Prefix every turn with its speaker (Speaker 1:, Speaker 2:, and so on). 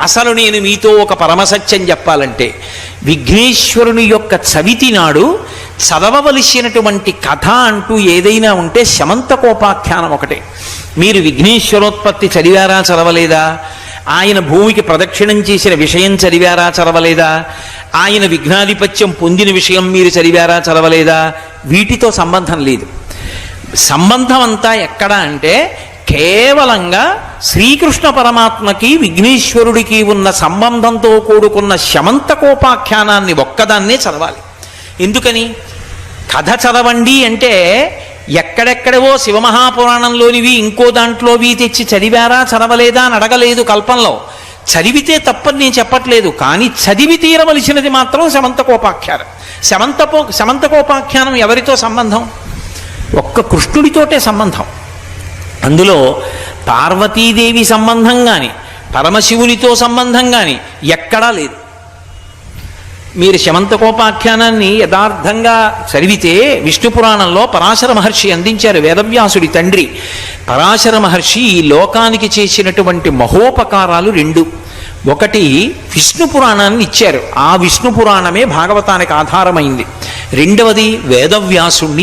Speaker 1: అసలు నేను మీతో ఒక పరమసత్యం చెప్పాలంటే విఘ్నేశ్వరుని యొక్క చవితి నాడు చదవవలసినటువంటి కథ అంటూ ఏదైనా ఉంటే శమంతకోపాఖ్యానం ఒకటే. మీరు విఘ్నేశ్వరోత్పత్తి చదివారా చదవలేదా? ఆయన భూమికి ప్రదక్షిణం చేసిన విషయం చదివారా చదవలేదా? ఆయన విఘ్నాధిపత్యం పొందిన విషయం మీరు చదివారా చదవలేదా? వీటితో సంబంధం లేదు. సంబంధం అంతా ఎక్కడ అంటే కేవలంగా శ్రీకృష్ణ పరమాత్మకి విఘ్నేశ్వరుడికి ఉన్న సంబంధంతో కూడుకున్న శమంతకోపాఖ్యానాన్ని ఒక్కదాన్నే చదవాలి. ఎందుకని? కథ చదవండి అంటే ఎక్కడెక్కడవో శివమహాపురాణంలోనివి ఇంకో దాంట్లోవి తెచ్చి చదివారా చదవలేదా అని అడగలేదు కల్పంలో. చదివితే తప్పని నేను చెప్పట్లేదు కానీ చదివి తీరవలసినది మాత్రం శమంతకోపాఖ్యానం. శమంతపో శమంతకోపాఖ్యానం ఎవరితో సంబంధం? ఒక్క కృష్ణుడితోటే సంబంధం. అందులో పార్వతీదేవి సంబంధం కానీ పరమశివునితో సంబంధం కానీ ఎక్కడా లేదు. మీరు శమంతకోపాఖ్యానాన్ని యథార్థంగా చదివితే విష్ణు పురాణంలో పరాశర మహర్షి అందించారు వేదవ్యాసుడి తండ్రి. పరాశర మహర్షి ఈ లోకానికి చేసినటువంటి మహోపకారాలు రెండు. ఒకటి విష్ణు పురాణాన్ని ఇచ్చారు. ఆ విష్ణు పురాణమే భాగవతానికి ఆధారమైంది. రెండవది వేదవ్యాసుణ్ణి